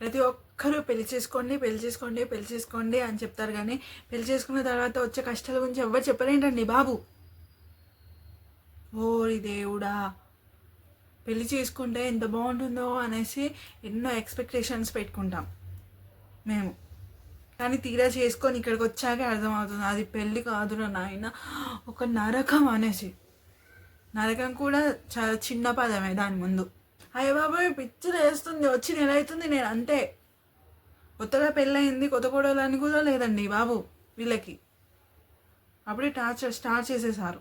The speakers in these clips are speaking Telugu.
ప్రతి ఒక్కరూ పెళ్ళి చేసుకోండి పెళ్ళి చేసుకోండి పెళ్ళి చేసుకోండి అని చెప్తారు కానీ పెళ్ళి చేసుకున్న తర్వాత వచ్చే కష్టాల గురించి ఎవరు చెప్పలేంటండి బాబు. ఓరి దేవుడా పెళ్ళి చేసుకుంటే ఎంత బాగుంటుందో అనేసి ఎన్నో ఎక్స్పెక్టేషన్స్ పెట్టుకుంటాం మేము. కానీ తీరా చేసుకొని ఇక్కడికి వచ్చాకే అర్థమవుతుంది. అది పెళ్ళి కాదురా నాయన. ఒక నరకం అనేసి. నరకం కూడా చాలా చిన్న పదమే దాని ముందు. అయ్య బాబాయ్ పిక్చర్ వేస్తుంది వచ్చి నెల అవుతుంది నేను అంతే. కొత్తగా పెళ్ళయింది కొత్త కూడా అని కూడా లేదండి బాబు వీళ్ళకి. అప్పుడే టార్చర్ స్టార్ట్ చేసేసారు.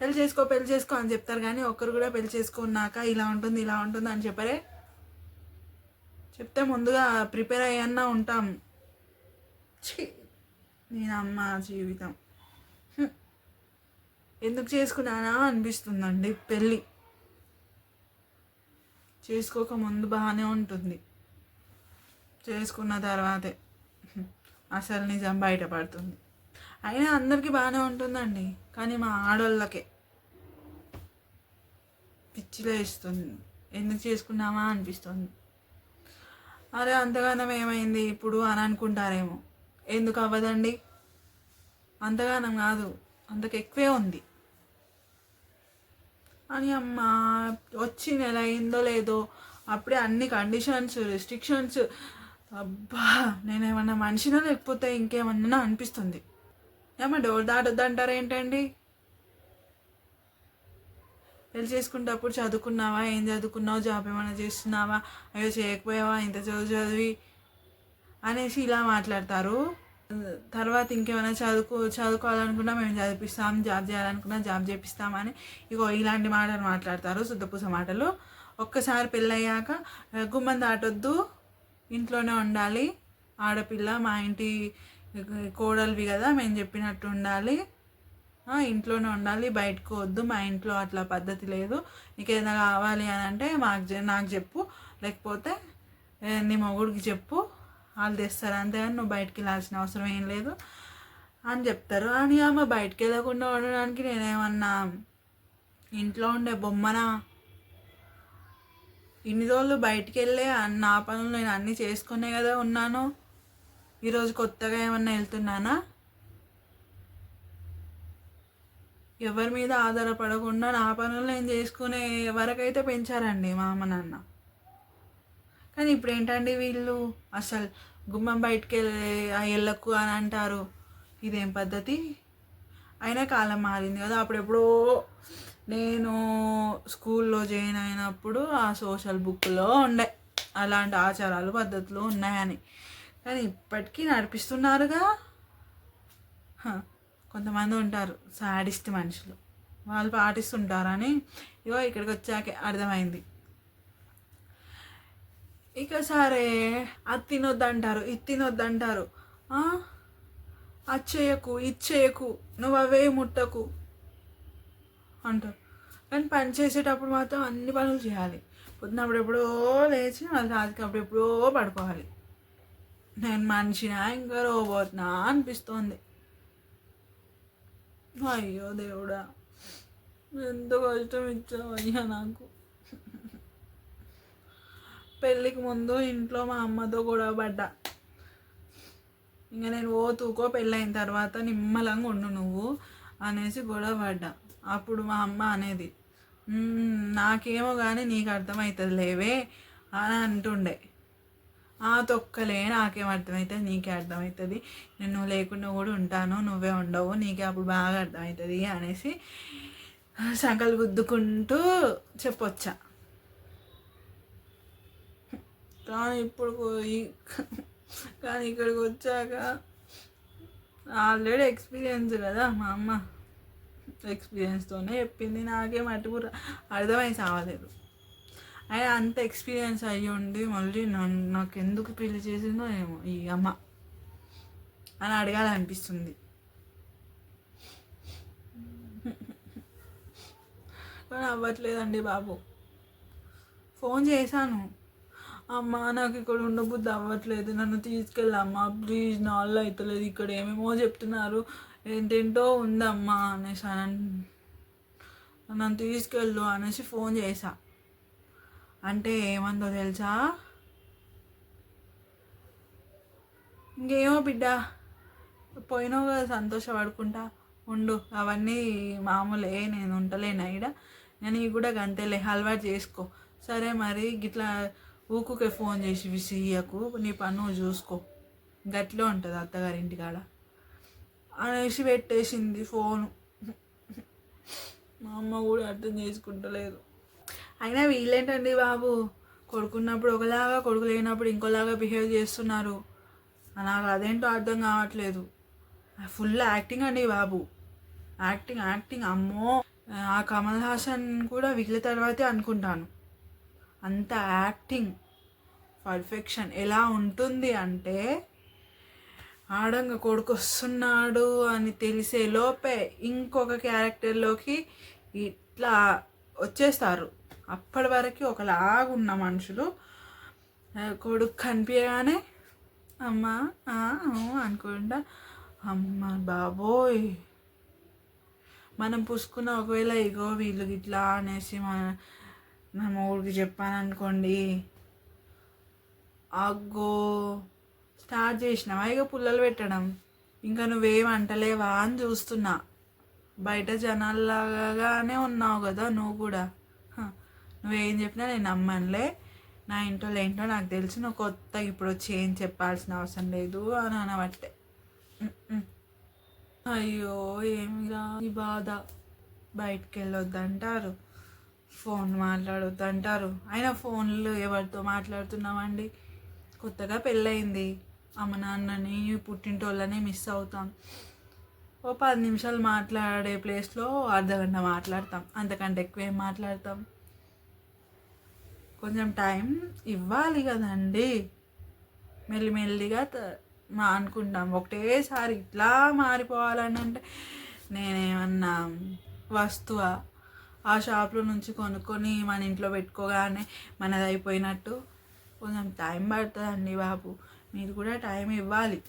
పెళ్ళి చేసుకో పెళ్ళి చేసుకో అని చెప్తారు కానీ ఒక్కరు కూడా పెళ్ళి చేసుకున్నాక ఇలా ఉంటుంది ఇలా ఉంటుంది అని చెప్పారే చెప్తే ముందుగా ప్రిపేర్ అయ్యన్నా ఉంటాం. ఛీ! నేను అమ్మ జీవితం. ఎందుకు చేసుకున్నానా అనిపిస్తుందండి పెళ్ళి. చేసుకోక ముందు బాగానే ఉంటుంది. చేసుకున్న తర్వాతే. అసలు నిజం బయటపడుతుంది. అయినా అందరికీ బాగానే ఉంటుందండి. కానీ మా ఆడోళ్ళకే. పిచ్చిలో ఇస్తుంది. ఎందుకు చేసుకున్నామా అనిపిస్తుంది. అరే అంతగానం ఏమైంది? ఇప్పుడు అని అనుకుంటారేమో. ఎందుకు అవ్వదండి? అంతగానం కాదు. అంతకు ఎక్కువే ఉంది. అని అమ్మ వచ్చి నెల అయిందో లేదో అప్పుడే అన్ని కండిషన్స్ రెస్ట్రిక్షన్స్ అబ్బా నేనేమన్నా మనిషినా లేకపోతే ఇంకేమన్నా అనిపిస్తుంది. ఏమో డోర్ దాటొద్దు అంటారు ఏంటండి పెళ్ళి చేసుకునేటప్పుడు చదువుకున్నావా? ఏం చదువుకున్నావు? జాబ్ ఏమైనా చేస్తున్నావా? అయ్యో చేయకపోయావా? ఇంత చదువు చదివి అనేసి ఇలా మాట్లాడతారు. తర్వాత ఇంకేమైనా చదువుకో చదువుకోవాలనుకున్నా మేము చదివిస్తాం జాబ్ చేయాలనుకున్నా జాబ్ చేపిస్తామని ఇగో ఇలాంటి మాటలు మాట్లాడతారు శుద్ధపూస మాటలు. ఒక్కసారి పెళ్ళయ్యాక గుమ్మం దాటొద్దు ఇంట్లోనే ఉండాలి. ఆడపిల్ల మా ఇంటి కోడలివి కదా మేము చెప్పినట్టు ఉండాలి. ఇంట్లోనే ఉండాలి బయటకు వద్దు మా ఇంట్లో అట్లా పద్ధతి లేదు. నీకు ఏదైనా కావాలి అని అంటే మాకు నాకు చెప్పు. లేకపోతే నీ మొగుడికి చెప్పు. వాళ్ళు తెస్తారు అంతేగాని నువ్వు బయటికి వెళ్ళాల్సిన అవసరం ఏం లేదు అని చెప్తారు. అని ఆమె బయటకు వెళ్ళకుండా ఉండడానికి నేనేమన్నా ఇంట్లో ఉండే బొమ్మన ఇన్ని రోజులు బయటికి వెళ్ళే నా పనులు నేను అన్నీ చేసుకునే కదా ఉన్నాను. ఈరోజు కొత్తగా ఏమన్నా వెళ్తున్నానా? ఎవరి మీద ఆధారపడకుండా నా పనులు నేను చేసుకునే వరకైతే పెంచారండి మా అమ్మ నాన్న. కానీ ఇప్పుడు ఏంటండి వీళ్ళు? అసలు గుమ్మం బయటికి వెళ్ళే ఆ ఎళ్ళకు అని అంటారు. ఇదేం పద్ధతి? అయినా కాలం మారింది కదా. అప్పుడెప్పుడో నేను స్కూల్లో జాయిన్ అయినప్పుడు ఆ సోషల్ బుక్లో ఉండే. అలాంటి ఆచారాలు పద్ధతులు ఉన్నాయని. కానీ ఇప్పటికీ నడిపిస్తున్నారుగా? హ, కొంతమంది ఉంటారు సాడిస్ట్ మనుషులు. వాళ్ళు పాటిస్తుంటారని ఇగో ఇక్కడికి వచ్చాకే అర్థమైంది. ఇక సరే అది తినొద్దంటారు ఇది తినొద్దంటారు. అది చేయకు ఇది చేయకు నువ్వు అవే ముట్టకు అంటారు. కానీ పని చేసేటప్పుడు మాత్రం అన్ని పనులు చేయాలి. పొద్దునప్పుడు ఎప్పుడో లేచి మళ్ళీ రాత్రికి అప్పుడు ఎప్పుడో పడుకోవాలి. నేను మనిషినా ఇంకా రోబోతున్నా అనిపిస్తోంది. అయ్యో దేవుడా ఎంత కష్టం ఇచ్చావు అయ్యా నాకు. పెళ్ళికి ముందు ఇంట్లో మా అమ్మతో గొడవ పడ్డా. ఇంకా నేను ఓ తూకో పెళ్ళైన తర్వాత నిమ్మలంగా ఉండు నువ్వు అనేసి గొడవ పడ్డా. అప్పుడు మా అమ్మ అనేది నాకేమో కానీ నీకు అర్థమవుతుంది లేవే అని అంటుండే. ఆ తొక్కలే నాకేం అర్థమవుతుంది నీకే అర్థమవుతుంది నేను నువ్వు లేకుండా కూడా ఉంటాను నువ్వే ఉండవు నీకే అప్పుడు బాగా అర్థమవుతుంది అనేసి సంకలు గుద్దుకుంటూ చెప్పొచ్చా. కానీ ఇప్పుడు పోయి కానీ ఇక్కడికి వచ్చాక ఆల్రెడీ ఎక్స్పీరియన్స్ కదా మా అమ్మ. ఎక్స్పీరియన్స్తోనే చెప్పింది నాకేం అటు అర్థమై సావలేదు. అయినా అంత ఎక్స్పీరియన్స్ అయ్యి ఉండి మళ్ళీ నన్ను నాకు ఎందుకు పెళ్ళి చేసిందో ఏమో ఈ అమ్మ అని అడగాలనిపిస్తుంది. కానీ అవ్వట్లేదండి బాబు. ఫోన్ చేశాను. అమ్మ నాకు ఇక్కడ ఉండబుద్ధి అవ్వట్లేదు. నన్ను తీసుకెళ్ళమ్మా ప్లీజ్ నా వల్ల అవుతలేదు ఇక్కడ ఏమేమో చెప్తున్నారు. ఏంటేంటో ఉందమ్మా అనేసి నన్ను తీసుకెళ్ళు అనేసి ఫోన్ చేశా. అంటే ఏమందో తెలుసా? ఇంకేమో బిడ్డ పోయినావు కదా సంతోషపడుకుంటా. ఉండు అవన్నీ మామూలే నేను ఉంటలేను ఈడ? నేను ఇవి కూడా గంతేలే అలవాటు చేసుకో. సరే మరి గిట్లా ఊకుకే ఫోన్ చేసి విసియ్యకు నీ పన్ను చూసుకో. గట్లో ఉంటుంది అత్తగారింటి కాడ అనేసి పెట్టేసింది ఫోను. మా అమ్మ కూడా అర్థం చేసుకుంటలేదు. అయినా వీళ్ళేంటండి బాబు? కొడుకున్నప్పుడు ఒకలాగా కొడుకు లేనప్పుడు ఇంకోలాగా బిహేవ్ చేస్తున్నారు. నాకు అదేంటో అర్థం కావట్లేదు. ఫుల్ యాక్టింగ్ అండి బాబు. Acting acting. అమ్మో! ఆ కమల్ హాసన్ కూడా వీళ్ళ తర్వాతే అనుకుంటాను. అంత యాక్టింగ్ పర్ఫెక్షన్ ఎలా ఉంటుంది అంటే ఆడంగా కొడుకు వస్తున్నాడు అని తెలిసే లోపే ఇంకొక క్యారెక్టర్లోకి ఇట్లా వచ్చేస్తారు. అప్పటి వరకు ఒకలాగున్న మనుషులు కొడుకు కనిపించగానే అమ్మ అనుకుంటా అమ్మ బాబోయ్ మనం పుసుకున్న ఒకవేళ ఇగో వీళ్ళు ఇట్లా అనేసి మన నా మూడికి చెప్పాననుకోండి అగ్గో స్టార్ట్ చేసినావా? ఇక పుల్లలు పెట్టడం. ఇంకా నువ్వేం అంటలేవా అని చూస్తున్నా. బయట జనాల్లాగానే ఉన్నావు కదా నువ్వు కూడా. నువ్వేం చెప్పినా నేను నమ్మనులే. నా ఇంట్లో ఏంటో నాకు తెలిసి. నువ్వు కొత్త ఇప్పుడు వచ్చి ఏం చెప్పాల్సిన అవసరం లేదు అని అనబట్టే. అయ్యో ఏమిరా ఈ బాధ? బయటికి వెళ్ళొద్దంటారు ఫోన్ మాట్లాడొద్దంటారు. అయినా ఫోన్లు ఎవరితో మాట్లాడుతున్నామండి? కొత్తగా పెళ్ళయింది. అమ్మ నాన్నని పుట్టింటోళ్ళని మిస్ అవుతాం. ఓ పది నిమిషాలు మాట్లాడే ప్లేస్లో అర్ధగంట మాట్లాడతాం. అంతకంటే ఎక్కువ ఏం మాట్లాడతాం? కొంచెం టైం ఇవ్వాలి కదండి. మెల్లిమెల్లిగా మా అనుకుంటాం. ఒకటేసారి ఇట్లా మారిపోవాలని అంటే నేనేమన్నా వస్తువా? ఆ షాప్లో నుంచి కొనుక్కొని మన ఇంట్లో పెట్టుకోగానే మనది అయిపోయినట్టు కొంచెం టైం పడుతుందండి బాబు. మీరు కూడా టైం ఇవ్వాలి.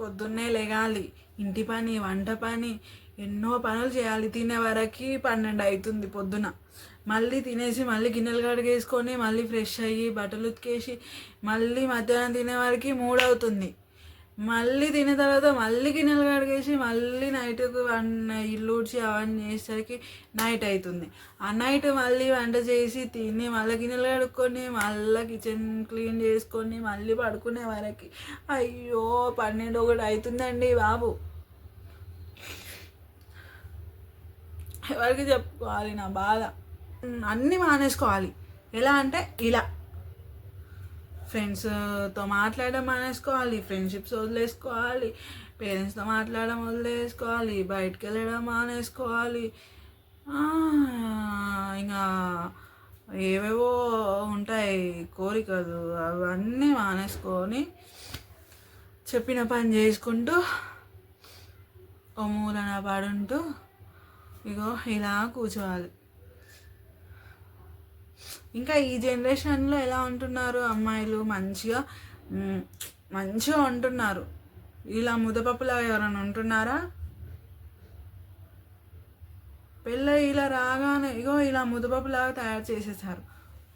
పొద్దున్నే లేగాలి. ఇంటి పని వంట పని ఎన్నో పనులు చేయాలి. తినే వరకు పన్నెండు అవుతుంది పొద్దున. మళ్ళీ తినేసి మళ్ళీ గిన్నెలు కడిగేసుకొని మళ్ళీ ఫ్రెష్ అయ్యి బట్టలు ఉతికేసి మళ్ళీ మధ్యాహ్నం తినే వరకు మూడు అవుతుంది. మళ్ళీ తిన్న తర్వాత మళ్ళీ గిన్నెలు కడిగేసి మళ్ళీ నైట్కు ఇల్లు ఊడ్చి అవన్నీ చేసేసరికి నైట్ అవుతుంది ఆ నైట్ మళ్ళీ వంట చేసి తిని మళ్ళీ గిన్నెలు కడుక్కొని మళ్ళీ కిచెన్ క్లీన్ చేసుకొని మళ్ళీ పడుకునే వరకు. అయ్యో పన్నెండు ఒకటి అవుతుందండి బాబు. ఎవరికి చెప్పుకోవాలి నా బాధ? అన్నీ మానేసుకోవాలి. ఎలా అంటే ఇలా. ఫ్రెండ్స్తో uh, మాట్లాడడం మానేసుకోవాలి. ఫ్రెండ్షిప్స్ వదిలేసుకోవాలి. పేరెంట్స్తో మాట్లాడడం వదిలేసుకోవాలి. బయటికి వెళ్ళడం మానేసుకోవాలి. ఇంకా ఏవేవో ఉంటాయి కోరికలు అవన్నీ మానేసుకొని చెప్పిన పని చేసుకుంటూ ఓ మూలన పడుంటూ ఇగో ఇలా కూర్చోవాలి. ఇంకా ఈ జనరేషన్లో ఎలా ఉంటున్నారు అమ్మాయిలు? మంచిగా మంచిగా ఉంటున్నారు. ఇలా ముదపప్పులా ఎవరైనా ఉంటున్నారా? పెళ్ళ ఇలా రాగానే ఇగో ఇలా ముదపప్పులాగా తయారు చేసేసారు.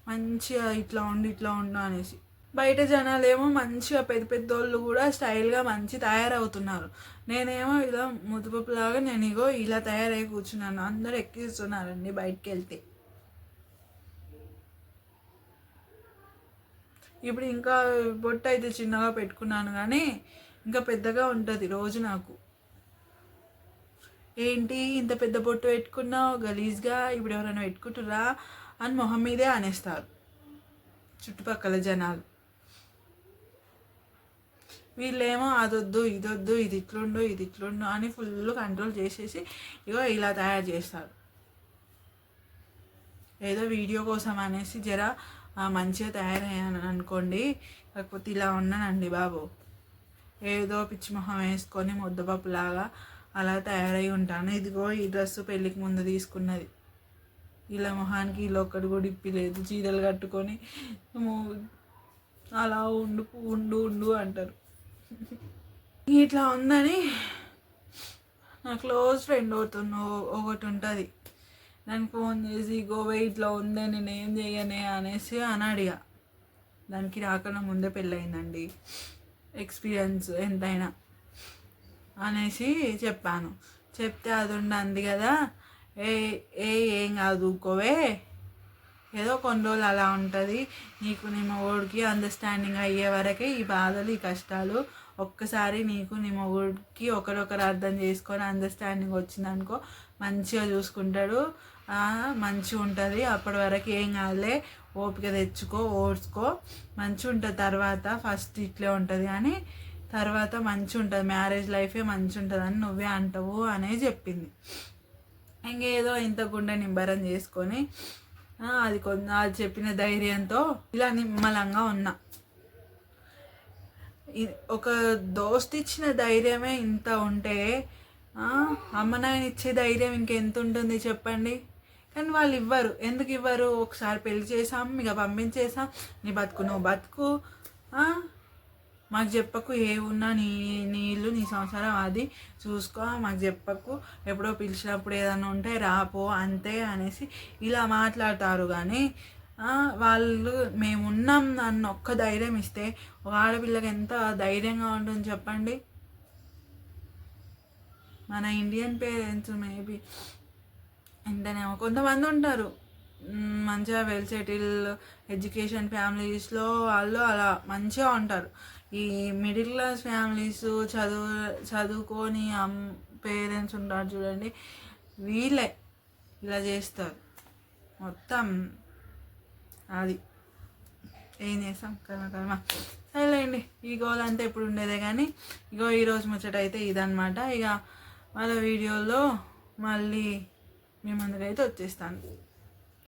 మంచిగా ఇట్లా ఉండి ఇట్లా ఉండు అనేసి. బయట జనాలు ఏమో మంచిగా పెద్ద పెద్దోళ్ళు కూడా స్టైల్గా మంచి తయారవుతున్నారు. నేనేమో ఇలా ముదుపులాగా నేను ఇగో ఇలా తయారై కూర్చున్నాను. అందరూ ఎక్కిస్తున్నారండి బయటికి వెళ్తే ఇప్పుడు ఇంకా బొట్టు అయితే చిన్నగా పెట్టుకున్నాను కానీ ఇంకా పెద్దగా ఉంటుంది రోజు నాకు. ఏంటి ఇంత పెద్ద బొట్టు పెట్టుకున్నావు? గలీజ్గా ఇప్పుడు ఎవరైనా పెట్టుకుంటురా అని మొహం మీదే అనేస్తారు చుట్టుపక్కల జనాలు. వీళ్ళేమో అదొద్దు ఇదొద్దు ఇది ఇట్లుండు ఇది ఇట్లుండు అని ఫుల్ కంట్రోల్ చేసేసి ఇగో ఇలా తయారు చేస్తారు. ఏదో వీడియో కోసం అనేసి జర మంచిగా తయారయ్యాను అనుకోండి కాకపోతే ఇలా ఉన్నానండి బాబు. ఏదో పిచ్చి మొహం వేసుకొని ముద్దపప్పులాగా అలా తయారై ఉంటాను. ఇదిగో ఈ డ్రెస్సు పెళ్ళికి ముందు తీసుకున్నది. ఇలా మొహానికి ఇలా ఒక్కటి కూడా ఇప్పిలేదు చీరలు కట్టుకొని అలా ఉండు ఉండు ఉండు అంటారు. ఇట్లా ఉందని నా క్లోజ్ ఫ్రెండ్ అవుతున్న ఒకటి ఉంటుంది. దానికి ఫోన్ చేసి గోవా ఇట్లా ఉందే నేను ఏం చేయనే అనేసి అని అడిగా. దానికి రాకుండా ముందే పెళ్ళయిందండి. ఎక్స్పీరియన్స్ ఎంతైనా అనేసి చెప్పాను. చెప్తే అది ఉండంది కదా. ఏ ఏ ఏం కాదు గోవే ఏదో కొన్ని రోజులు అలా ఉంటుంది. నీకు నీ మొగుడికి అండర్స్టాండింగ్ అయ్యే వరకే ఈ బాధలు ఈ కష్టాలు ఒక్కసారి నీకు నీ మొగుడికి ఒకరొకరు అర్థం చేసుకొని అండర్స్టాండింగ్ వచ్చిందనుకో మంచిగా చూసుకుంటాడు. మంచిగా ఉంటుంది. అప్పటి వరకు ఏం కాదులే. ఓపిక తెచ్చుకో ఓడ్చుకో. మంచిగా ఉంటుంది తర్వాత. ఫస్ట్ ఇట్లే ఉంటుంది కానీ తర్వాత మంచిగా ఉంటుంది. మ్యారేజ్ లైఫే మంచి ఉంటుంది అని నువ్వే అంటావు అనే చెప్పింది. ఇంకేదో ఇంత గుండె నింబరం చేసుకొని అది కొంత అది చెప్పిన ధైర్యంతో ఇలా నిమ్మలంగా ఉన్నా. ఒక దోస్త్ ఇచ్చిన ధైర్యమే ఇంత ఉంటే అమ్మ నాయన ఇచ్చే ధైర్యం ఇంకెంత ఉంటుంది చెప్పండి? కానీ వాళ్ళు ఇవ్వరు. ఎందుకు ఇవ్వరు? ఒకసారి పెళ్ళి చేసాం ఇక పంపించేసాం నీ బతుకు నువ్వు బతుకు మాకు చెప్పకు ఏ ఉన్నా నీ నీ ఇల్లు నీ సంసారం అది. చూసుకో మాకు చెప్పకు. ఎప్పుడో పిలిచినప్పుడు ఏదైనా ఉంటే రాపో అంతే అనేసి ఇలా మాట్లాడతారు. కానీ వాళ్ళు మేమున్నాం అన్న ఒక్క ధైర్యం ఇస్తే ఆడపిల్లకి ఎంత ధైర్యంగా ఉంటుంది చెప్పండి? మన ఇండియన్ పేరెంట్స్ మేబీ ఎంతనేమో కొంతమంది ఉంటారు. మంచిగా వెల్ సెటిల్ ఎడ్యుకేషన్ ఫ్యామిలీస్లో వాళ్ళు అలా మంచిగా ఉంటారు. ఈ మిడిల్ క్లాస్ ఫ్యామిలీస్ చదువు చదువుకొని అమ్ పేరెంట్స్ ఉంటారు చూడండి వీళ్ళే ఇలా చేస్తారు. మొత్తం అది. ఏం చేస్తాం? కర్మ కర్మ. సరేలేండి. ఈ గోల్ అంతా ఎప్పుడు ఉండేదే కానీ ఇగో ఈరోజు ముచ్చట అయితే ఇదనమాట ఇక మళ్ళీ వీడియోలో మళ్ళీ మీ ముందుకైతే వచ్చేస్తాను.